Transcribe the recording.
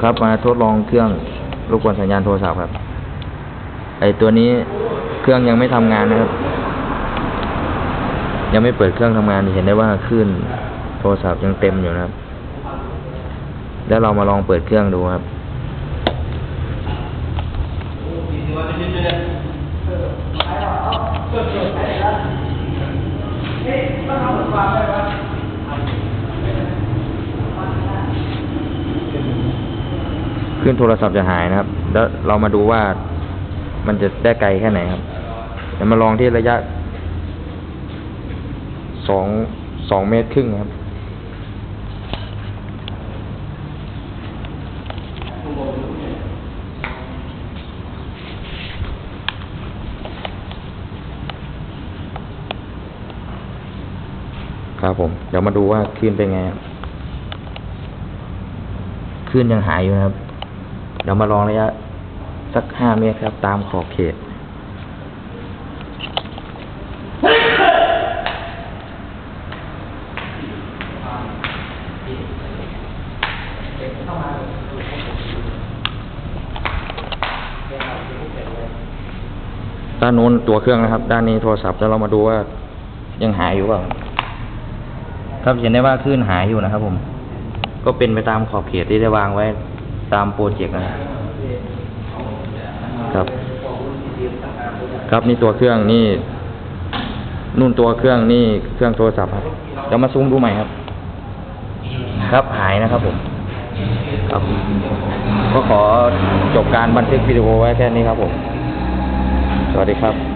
ครับมาทดลองเครื่องรบกวนสัญญาณโทรศัพท์ครับ ไอตัวนี้เครื่องยังไม่ทำงานนะครับ ยังไม่เปิดเครื่องทำงานเห็นได้ว่าคลื่นโทรศัพท์ยังเต็มอยู่นะครับ แล้วเรามาลองเปิดเครื่องดูครับ ขึ้นโทรศัพท์จะหายนะครับ แล้วเรามาดูว่ามันจะได้ไกลแค่ไหนครับ เดี๋ยวมาลองที่ระยะสองสองเมตรครึ่งครับครับผมเดี๋ยวมาดูว่าคลื่นเป็นไงครับคลื่นยังหายอยู่นะครับ เดี๋ยวมาลองระยะ สักห้าเมตรครับ ตามขอบเขต ด้านโน้นตัวเครื่องนะครับ ด้านนี้โทรศัพท์แล้วเรามาดูว่ายังหายอยู่เปล่าครับเห็นได้ว่าคลื่นหายอยู่นะครับผม ก็เป็นไปตามขอบเขตที่ได้วางไว้ ตามโปรเจกต์นะครับ ครับนี่ตัวเครื่องนี่นู่นตัวเครื่องนี่เครื่องโทรศัพท์ครับเดี๋ยวมาซูมดูใหม่ครับ ครับหายนะครับผมครับก็ขอจบการบันทึกวิดีโอไว้แค่นี้ครับผม สวัสดีครับ